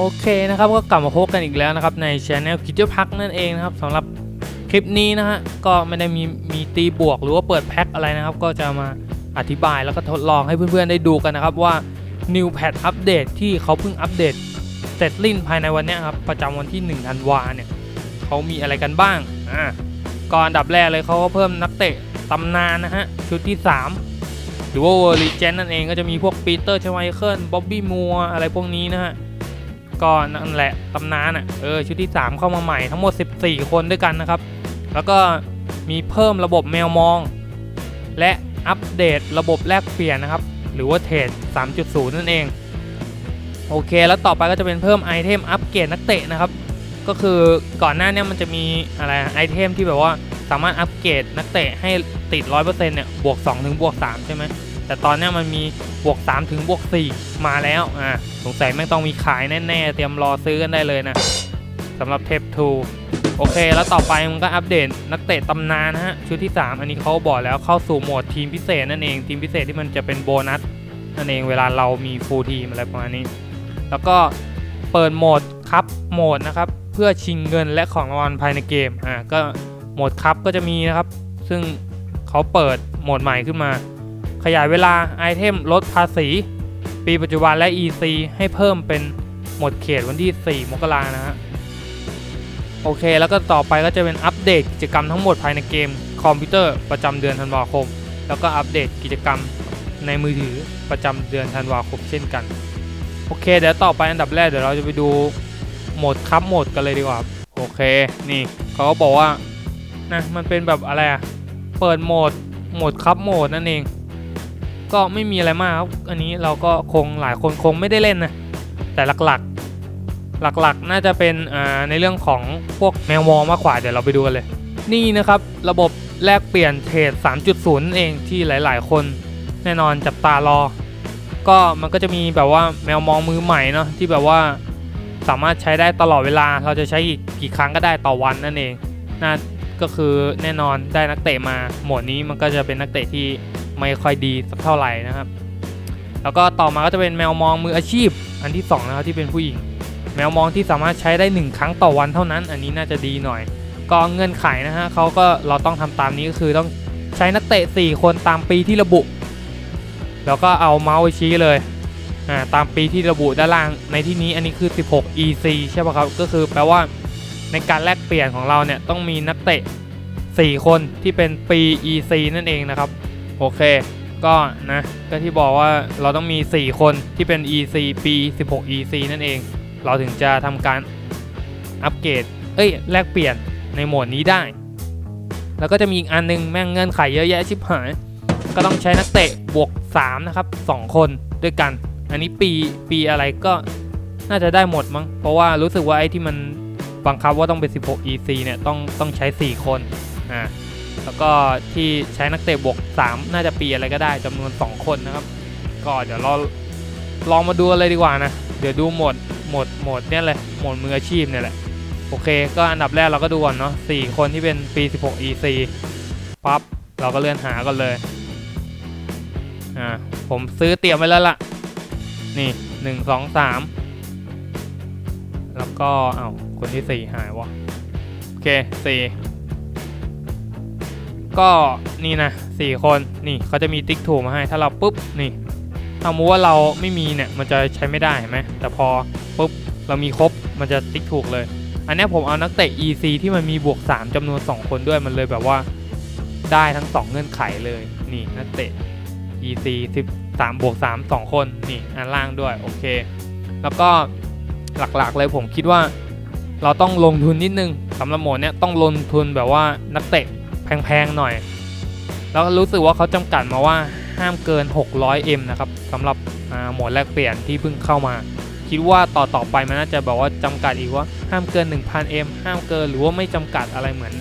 โอเคนะครับก็กลับมาพบกันอีกแล้วนะครับในช anel คิดเจอพักนั่นเองนะครับสำหรับคลิปนี้นะฮะก็ไม่ได้มีมีตีบวกหรือว่าเปิดแพ็คอะไรนะครับ ก็จะมาอธิบายแล้วก็ทดลองให้เพื่อนๆได้ดูกันนะครับว่า New Patch อัปเดตที่เขาเพิ่งอัปเดตเสร็จสิ้นภายในวันนี้ครับประจำวันที่1ธันวาเนี่ยเขามีอะไรกันบ้างอ่าก่อนดับแรกเลยเขาก็เพิ่มนักเตะตำนานนะฮะชุดที่ 3 หรือว่า w o r l d Legend นั่นเองก็จะมีพวกปีเตอร์ชไมเคิลบ๊อบบี้มัวอะไรพวกนี้นะฮะ ก็นั่นแหละตำนานอะเออชุดที่ 3 เข้ามาใหม่ทั้งหมด 14 คนด้วยกันนะครับ แล้วก็มีเพิ่มระบบแมวมอง และอัปเดตระบบแลกเปลี่ยนนะครับ หรือว่าเทรด 3.0 นั่นเอง โอเค แล้วต่อไปก็จะเป็นเพิ่มไอเทมอัปเกรดนักเตะนะครับ ก็คือก่อนหน้าเนี้มันจะมีอะไรไอเทมที่แบบว่าสามารถอัปเกรดนักเตะให้ติด 100%เนี่ยบวก2ถึงบวก3ใช่ไหม แต่ตอนนี้มันมีบวก 3 ถึงบวก 4 มาแล้วอ่าสงสัยไม่งต้องมีขายแน่ๆ เตรียมรอซื้อกันได้เลยนะสำหรับเทป2โอเค แล้วต่อไปมันก็อัปเดตนักเตะตำนานนะฮะชุดที่ 3 อันนี้เขาบอกแล้วเข้าสู่โหมดทีมพิเศษนั่นเองทีมพิเศษที่มันจะเป็นโบนัสนั่นเองเวลาเรามีฟูลทีมอะไรประมาณนี้ แล้วก็เปิดโหมดคัพโหมดนะครับเพื่อชิงเงินและของรางวัลภายในเกมอ่าก็โหมดคัพก็จะมีนะครับ ซึ่งเขาเปิดโหมดใหม่ขึ้นมา ขยายเวลาไอเทมลดภาษี ปีปัจจุบันและ EC ให้เพิ่มเป็นหมดเขตวันที่ 4 มกรานะฮะ โอเค แล้วก็ต่อไปก็จะเป็นอัปเดตกิจกรรมทั้งหมดภายในเกมคอมพิวเตอร์ประจำเดือนธันวาคม แล้วก็อัปเดตกิจกรรมในมือถือประจำเดือนธันวาคมเช่นกัน โอเค เดี๋ยวต่อไปอันดับแรกเดี๋ยวเราจะไปดูโหมดคัพโหมดกันเลยดีกว่า โอเค นี่เขาก็บอกว่านะมันเป็นแบบอะไรอะเปิดโหมดโหมดคัพโหมดนั่นเอง ก็ไม่มีอะไรมากครับอันนี้เราก็คงหลายคนคงไม่ได้เล่นนะแต่หลักๆหลักๆ น่าจะเป็นในเรื่องของพวกแมวมองมากกว่าเดี๋ยวเราไปดูกันเลย นี่นะครับระบบแลกเปลี่ยนเทรด3.0นั่นเองที่หลาย ๆ คนแน่นอนจับตารอ ก็มันก็จะมีแบบว่าแมวมองมือใหม่เนาะที่แบบว่าสามารถใช้ได้ตลอดเวลา เราจะใช้อีกกี่ครั้งก็ได้ต่อวันนั่นเองน่าก็คือแน่นอนได้นักเตะมาหมวดนี้มันก็จะเป็นนักเตะที่ ไม่ค่อยดีสักเท่าไหร่นะครับ แล้วก็ต่อมาก็จะเป็นแมวมองมืออาชีพ อันที่2นะครับที่เป็นผู้หญิง แมวมองที่สามารถใช้ได้ 1 ครั้งต่อวันเท่านั้น อันนี้น่าจะดีหน่อย ก็เงื่อนไขนะฮะเขาก็เราต้องทำตามนี้ก็คือต้องใช้นักเตะ 4 คนตามปีที่ระบุ แล้วก็เอาเมาส์ไปชี้เลยอ่าตามปีที่ระบุด้านล่างในที่นี้อันนี้คือ 16 EC ใช่ป่ะครับก็คือแปลว่าในการแลกเปลี่ยนของเราเนี่ยต้องมีนักเตะ 4 คนที่เป็นปี EC นั่นเองนะครับ โอเค ก็นะก็ที่บอกว่าเราต้องมี 4 คนที่เป็น EC ปี16 EC นั่นเอง เราถึงจะทำการอัปเกรด เอ้ย แลกเปลี่ยนในโหมดนี้ได้ แล้วก็จะมีอีกอันนึงแม่งเงื่อนไขเยอะแยะชิบหาย ก็ต้องใช้นักเตะบวก 3 นะครับ 2 คนด้วยกัน อันนี้ปีปีอะไรก็น่าจะได้หมดมั้ง เพราะว่ารู้สึกว่าไอ้ที่มันบังคับว่าต้องเป็น 16 EC เนี่ย ต้องต้องใช้ 4 คน อ่า แล้วก็ที่ใช้นักเตะบวก 3 น่าจะปีอะไรก็ได้จำนวน 2 คนนะครับ ก็เดี๋ยวเราลองมาดูอะไรดีกว่านะ เดี๋ยวดูหมดหมดหมดเนี่ยเลยหมดมืออาชีพเนี่ยแหละ โอเค ก็อันดับแรกเราก็ดูก่อนเนาะ4คนที่เป็นปี 16 EC ปั๊บเราก็เลื่อนหากันเลย อ่า ผมซื้อเตรียมไว้แล้วล่ะ นี่1 2 3แล้วก็ เอา้าคนที่4หายวะ โอเค4 ก็นี่นะสี่คนนี่เขาจะมีติ๊กถูกมาให้ ถ้าเราปุ๊บนี่ถ้ามูว่าเราไม่มีเนี่ยมันจะใช้ไม่ได้เห็นไหมแต่พอปุ๊บเรามีครบมันจะติ๊กถูกเลย อันนี้ผมเอานักเตะ EC ที่มันมีบวก 3จำนวน 2 คนด้วยมันเลยแบบว่าได้ทั้ง 2 เงื่อนไขเลยนี่นักเตะ EC 13บวก3 2 คนนี่อันล่างด้วยโอเค แล้วก็หลักๆเลยผมคิดว่า เราต้องลงทุนนิดนึงสำหรับโหมดเนี้ยต้องลงทุนแบบว่านักเตะ แพงๆหน่อย แล้วรู้สึกว่าเขาจำกัดมาว่าห้ามเกิน 600M นะครับสำหรับโหมดแลกเปลี่ยนที่เพิ่งเข้ามา คิดว่าต่อต่อไปมันน่าจะแบบว่าจำกัดอีกว่าห้ามเกิน 1000M ห้ามเกินหรือว่าไม่จำกัดอะไรเหมือน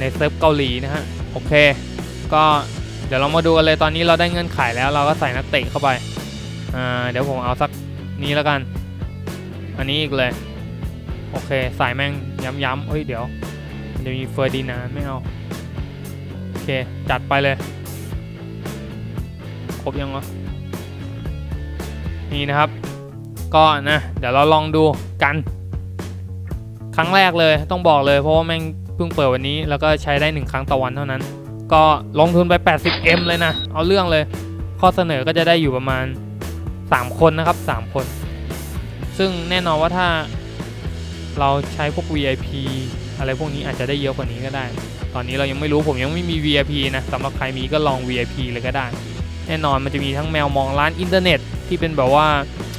ในเซิร์ฟเกาหลีนะฮะโอเค ก็เดี๋ยวเรามาดูกันเลยตอนนี้เราได้เงื่อนไขแล้วเราก็ใส่นักเตะเข้าไปเดี๋ยวผมเอาสักนี้แล้วกัน อันนี้อีกเลย โอเคใส่แม่งย้ำๆเอ้ย เดี๋ยวมันจะมีเฟอร์ดินานไม่เอา โอเค จัดไปเลย ครบยังวะ นี่นะครับ ก็นะ เดี๋ยวเราลองดูกัน ครั้งแรกเลยต้องบอกเลย เพราะว่าแม่งเพิ่งเปิดวันนี้ แล้วก็ใช้ได้หนึ่งครั้งต่อวันเท่านั้น ก็ลงทุนไป 80M เลยนะ เอาเรื่องเลย ข้อเสนอก็จะได้อยู่ประมาณ 3 คนนะครับ 3 คน ซึ่งแน่นอนว่าถ้าเราใช้พวก VIP อะไรพวกนี้อาจจะได้เยอะกว่านี้ก็ได้ ตอนนี้เรายังไม่รู้ผมยังไม่มี VIP นะสำหรับใครมีก็ลอง VIP เลยก็ได้ แน่นอนมันจะมีทั้งแมวมองร้านอินเทอร์เน็ตที่เป็นแบบว่า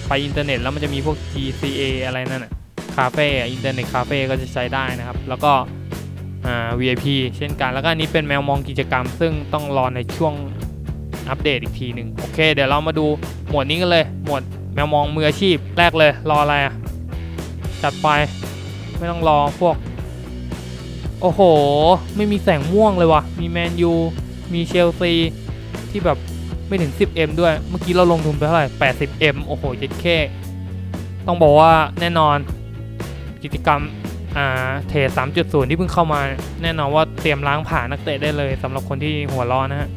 ไปอินเทอร์เน็ตแล้วมันจะมีพวก GCA อะไรนั่นน่ะคาเฟ่อินเทอร์เน็ตคาเฟ่ก็จะใช้ได้นะครับ แล้วก็อ่า VIP เช่นกัน แล้วก็อันนี้เป็นแมวมองกิจกรรม ซึ่งต้องรอในช่วงอัปเดตอีกทีหนึ่งโอเค เดี๋ยวเรามาดูหมวดนี้กันเลย หมวดแมวมองมืออาชีพแรกเลย รออะไรอะจัดไป ไม่ต้องรอพวก โอ้โห ไม่มีแสงม่วงเลยวะมีแมนยู มีเชลซี ที่แบบไม่ถึง 10M ด้วย เมื่อกี้เราลงทุนไปเท่าไหร่ 80M โอ้โหเจ็ดแค่ต้องบอกว่าแน่นอนกิจกรรมอ่าเทรด3.0 ที่เพิ่งเข้ามา แน่นอนว่าเตรียมล้างผ่านนักเตะได้เลยสำหรับคนที่หัวร้อนนะฮะ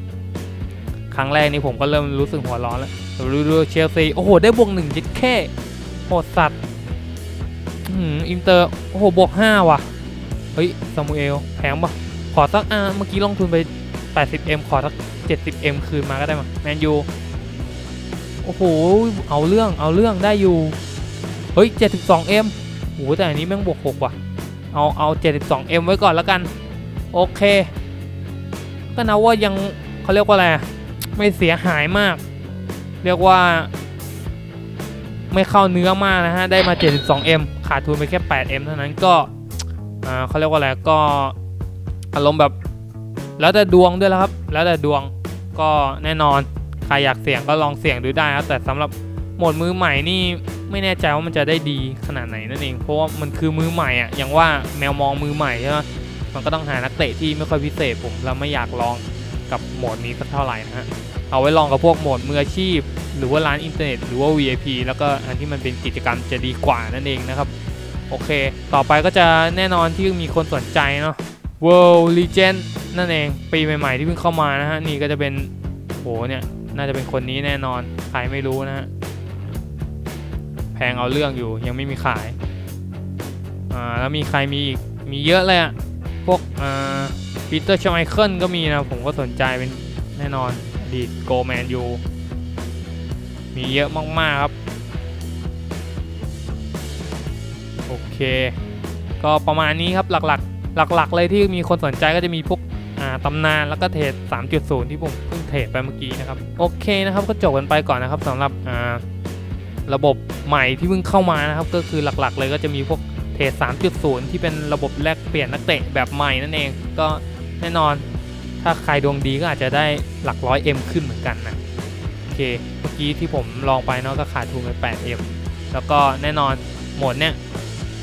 ครั้งแรกนี่ผมก็เริ่มรู้สึกหัวร้อนแล้วดูดูเชลซี โอ้โห ได้บวกหนึ่งเจ็ดแค่โหดสัตว์อื้อหืออินเตอร์ โอ้โห บวกห้าว่ะ ฮ้ยซามูเอลแพงปะขอสักอ่าเมื่อกี้ลงทุนไป 80M ขอสัก 70M คืนมาก็ได้มาแมนยูโอ้โหเอาเรื่องเอาเรื่องได้อยู่เฮ้ย 72M โอ้โหแต่อันนี้แม่งบวก6ว่ะเอาเอา 72M ไว้ก่อนแล้วกัน โอเค ก็นะว่ายังเขาเรียกว่าอะไรไม่เสียหายมาก เรียกว่า ไม่เข้าเนื้อมากนะฮะ ได้มา 72M ขาดทุนไปแค่ 8M เท่านั้นก็ อ่าเขาเรียกว่าอะไรก็อารมณ์แบบแล้วแต่ดวงด้วยแล้วครับ แล้วแต่ดวงก็แน่นอนใครอยากเสี่ยงก็ลองเสี่ยงดูได้ครับแต่สำหรับโหมดมือใหม่นี่ไม่แน่ใจว่ามันจะได้ดีขนาดไหนนั่นเองเพราะว่ามันคือมือใหม่อะอย่างว่าแมวมองมือใหม่ใช่ไหมมันก็ต้องหานักเตะที่ไม่ค่อยพิเศษผมเราไม่อยากลองกับโหมดนี้สักเท่าไหร่นะฮะเอาไว้ลองกับพวกโหมดมืออาชีพ หรือว่าร้านอินเทอร์เน็ตหรือว่า VIP แล้วก็อันที่มันเป็นกิจกรรมจะดีกว่านั่นเองนะครับ โอเค ต่อไปก็จะแน่นอนที่มีคนสนใจเนาะ World Legend นั่นเอง ปีใหม่ ๆ ที่เพิ่งเข้ามานะฮะ นี่ก็จะเป็นโหเนี่ย น่าจะเป็นคนนี้แน่นอน ใครไม่รู้นะฮะ แพงเอาเรื่องอยู่ ยังไม่มีขาย อ่า แล้วมีใครมีอีก มีเยอะเลยอะพวกอ่าปีเตอร์ชไมเคิลก็มีนะ ผมก็สนใจเป็นแน่นอนอดีตโกแมนยูมีเยอะมาก ๆ ครับ เค ก็ประมาณนี้ครับหลักๆ หลักๆ เลยที่มีคนสนใจก็จะมีพวกตำนานแล้วก็เทรด3.0 ที่ผมเพิ่งเทรดไปเมื่อกี้นะครับ โอเคนะครับก็จบกันไปก่อนนะครับสำหรับระบบใหม่ที่เพิ่งเข้ามานะครับ ก็คือหลักๆ เลยก็จะมีพวกเทรด3.0 ที่เป็นระบบแลกเปลี่ยนนักเตะแบบใหม่นั่นเองก็แน่นอนถ้าใครดวงดีก็อาจจะได้หลักร้อย M ขึ้นเหมือนกันนะโอเคเมื่อกี้ที่ผมลองไปเนาะก็ขาดทุนไป 8M แล้วก็แน่นอนโหมดเนี้ย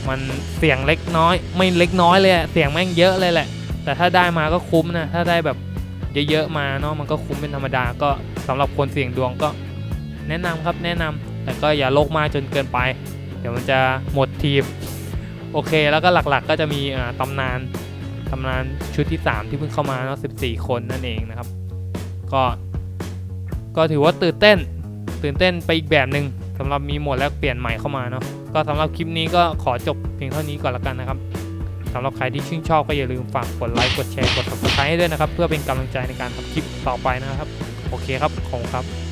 มันเสี่ยงเล็กน้อย ไม่เล็กน้อยเลยอะเสี่ยงแม่งเยอะเลยแหละ แต่ถ้าได้มาก็คุ้มนะ ถ้าได้แบบเยอะๆมาเนาะมันก็คุ้มเป็นธรรมดาก็สำหรับคนเสี่ยงดวงก็ แนะนำครับแนะนำแต่ก็อย่าโลกมากจนเกินไป เดี๋ยวมันจะหมดทีมโอเค แล้วก็หลักๆก็จะมีตำนานตำนานชุดที่ 3 ที่เพิ่งเข้ามาเนาะ14 คนนั่นเองนะครับ ก็ ก็ถือว่าตื่นเต้น ตื่นเต้นไปอีกแบบหนึ่งสำหรับมีหมดแลกเปลี่ยนใหม่เข้ามาเนาะ ก็สำหรับคลิปนี้ก็ขอจบเพียงเท่านี้ก่อนละกันนะครับสำหรับใครที่ชื่นชอบก็อย่าลืมฝากกดไลค์กดแชร์กด subscribe ให้ด้วยนะครับ เพื่อเป็นกำลังใจในการทำคลิปต่อไปนะครับ โอเคครับขอบคุณครับ